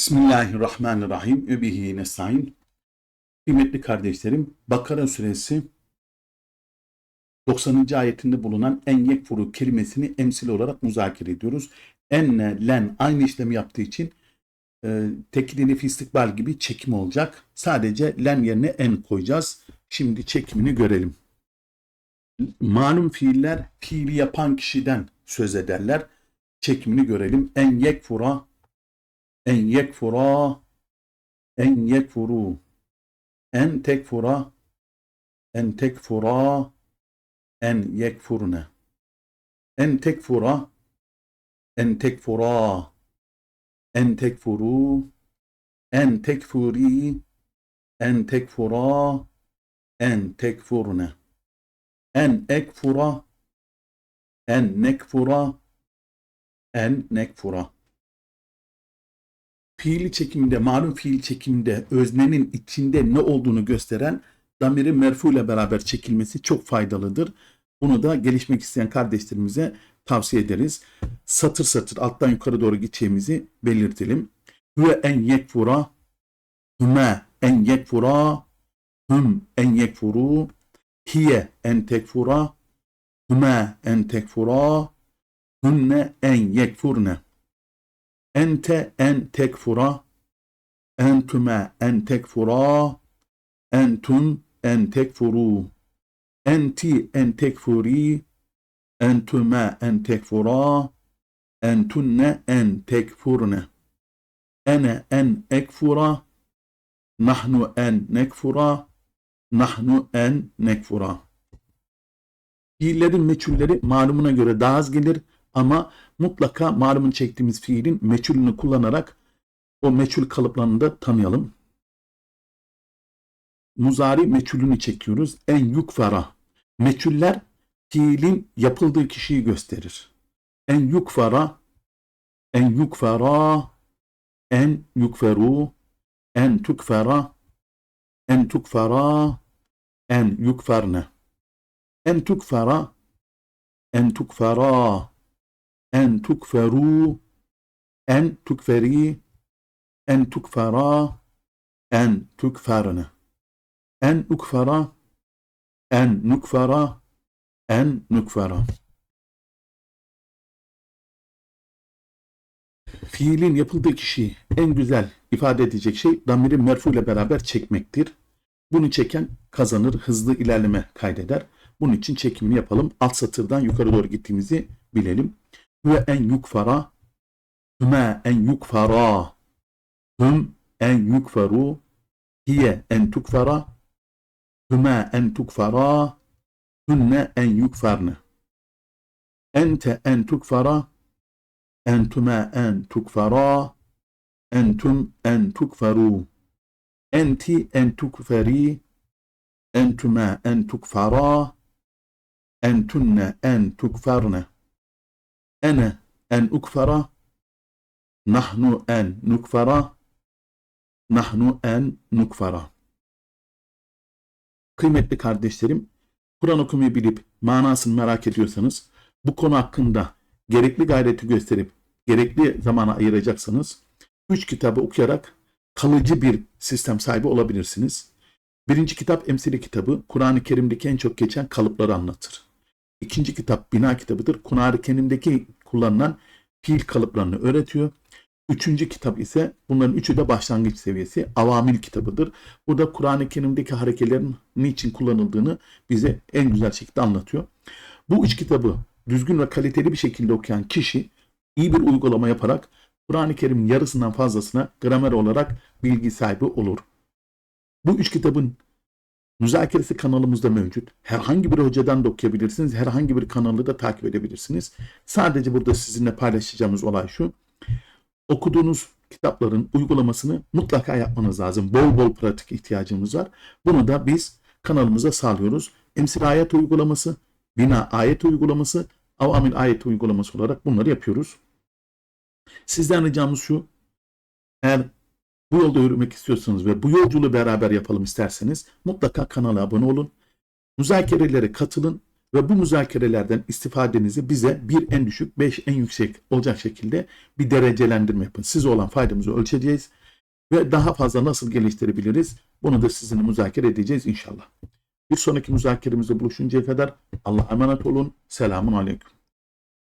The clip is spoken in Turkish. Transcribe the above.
Bismillahirrahmanirrahim. Übihi nestaîn. Kıymetli kardeşlerim, Bakara suresi 90. ayetinde bulunan en yekfuru kelimesini emsil olarak müzakere ediyoruz. Enne, len aynı işlemi yaptığı için e, tekilini fi istikbal gibi çekim olacak. Sadece len yerine en koyacağız. Şimdi çekimini görelim. Malum fiiller fiili yapan kişiden söz ederler. Çekimini görelim. En yekfura en yekfura en yekfuru. En tekfura en tekfura en yekfurne. En tekfura en tekfura. En tekfuru en tekfuri en tekfura en tekfurne. En ekfura en nekfura en nekfura fiili çekimde, malum fiil çekimde öznenin içinde ne olduğunu gösteren damirin merfu ile beraber çekilmesi çok faydalıdır. Bunu da gelişmek isteyen kardeşlerimize tavsiye ederiz. Satır satır alttan yukarı doğru gideceğimizi belirtelim. Ve en yekfura hüme en yekfura hüm en yekfuru hiye en tekfura hüme en tekfura hünne en yekfurne Ente en tekfura, entüme en tekfura, entun en tekfuru, enti en tekfuri, entüme en tekfura, entunne en tekfurne, ene en ekfura, nahnu en nekfura, nahnu en nekfura. Fiillerin meçhulleri malumuna göre daha az gelir ama mutlaka malumun çektiğimiz fiilin meçhulünü kullanarak o meçhul kalıplarını da tanıyalım. Muzari meçhulünü çekiyoruz. En yukfara. Meçhuller fiilin yapıldığı kişiyi gösterir. En yukfara en yukfara en yukferu en tukfera en tukfera en yukferne en tukfera en tukfera en tukferu, en tukferi, en tukfera, en tukferne. En ukfera, en nukfera, en nukfera. Fiilin yapıldığı kişiyi en güzel ifade edecek şey damiri merfu ile beraber çekmektir. Bunu çeken kazanır, hızlı ilerleme kaydeder. Bunun için çekimini yapalım. Alt satırdan yukarı doğru gittiğimizi bilelim ve en yukfara hüme en yukfara hüm en yukferu hiye en tukfara hüme en tukfara hünne en yukferne ente en tukfara entüme en tukfara entüm en tukferu. Enti en tukferi entüme en tukfara entünne en tukferne ene en ukfara nahnu en nukfara nahnu en nukfara Kıymetli kardeşlerim, Kur'an okumayı bilip manasını merak ediyorsanız bu konu hakkında gerekli gayreti gösterip gerekli zamana ayıracaksanız üç kitabı okuyarak kalıcı bir sistem sahibi olabilirsiniz. Birinci kitap emsili kitabı Kur'an-ı Kerim'deki en çok geçen kalıpları anlatır. İkinci kitap bina kitabıdır. Kunar-ı Kerim'deki kullanılan fiil kalıplarını öğretiyor. Üçüncü kitap ise bunların üçü de başlangıç seviyesi avamil kitabıdır. Burada Kur'an-ı Kerim'deki harekelerin niçin kullanıldığını bize en güzel şekilde anlatıyor. Bu üç kitabı düzgün ve kaliteli bir şekilde okuyan kişi iyi bir uygulama yaparak Kur'an-ı Kerim'in yarısından fazlasına gramer olarak bilgi sahibi olur. Bu üç kitabın Müzakeresi kanalımızda mevcut. Herhangi bir hocadan da okuyabilirsiniz. Herhangi bir kanalı da takip edebilirsiniz. Sadece burada sizinle paylaşacağımız olay şu. Okuduğunuz kitapların uygulamasını mutlaka yapmanız lazım. Bol bol pratik ihtiyacımız var. Bunu da biz kanalımıza sağlıyoruz. Emsil ayet uygulaması, bina ayet uygulaması, avamil ayet uygulaması olarak bunları yapıyoruz. Sizden ricamız şu. Eğer bu yolda yürümek istiyorsanız ve bu yolculuğu beraber yapalım isterseniz mutlaka kanala abone olun. Müzakerelere katılın Ve bu müzakerelerden istifadenizi bize bir en düşük, beş en yüksek olacak şekilde bir derecelendirme yapın. Size olan faydamızı ölçeceğiz ve daha fazla nasıl geliştirebiliriz bunu da sizinle müzakere edeceğiz inşallah. Bir sonraki müzakeremizde buluşuncaya kadar Allah'a emanet olun. Selamun Aleyküm.